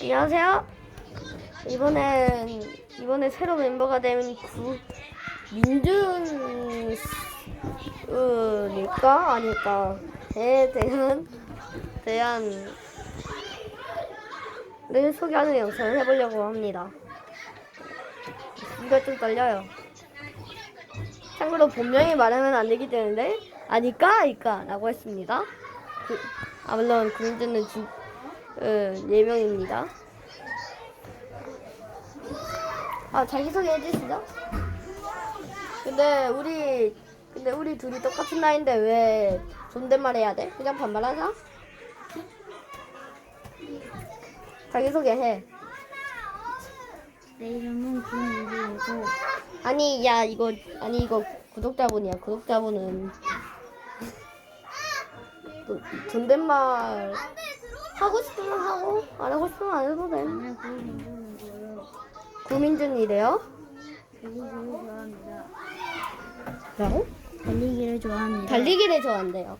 안녕하세요. 이번엔 이번에 새로 멤버가 된 구 민준일까 아닐까에 대한 대한 를 소개하는 영상을 해보려고 합니다. 이거 좀 떨려요. 참고로 본명이 말하면 안 되기 때문에 아니까 아니까라고 했습니다. 그, 아 물론 구민준은 진, 어, 네 명입니다. 아 자기소개 해주시죠. 근데 우리 근데 우리 둘이 똑같은 나이인데 왜 존댓말 해야 돼? 그냥 반말하자. 자기소개 해. 내 이름은 김민주이고 아니 야 이거 아니 이거 구독자분이야 구독자분은 또 존댓말 하고 싶으면 하고 안 하고 싶으면 안 해도 돼 나는 구민주이고요. 구민준이래요 달리기를 좋아합니다. 뭐라고? 달리기를 좋아합니다. 달리기를 좋아한대요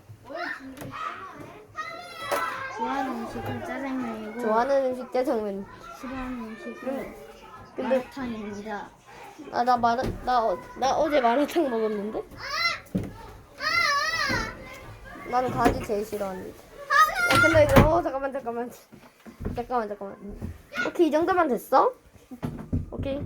좋아하는 음식은 짜장면이고 좋아하는 음식 짜장면 싫어하는 음식은 근데 마라탕입니다. 아, 나 마라 나, 어, 나 어제 마라탕 먹었는데 나는 가지 제일 싫어하는데 야 근데 이거 어, 잠깐만 잠깐만. 잠깐만 잠깐만. 오케이 이 정도만 됐어? 오케이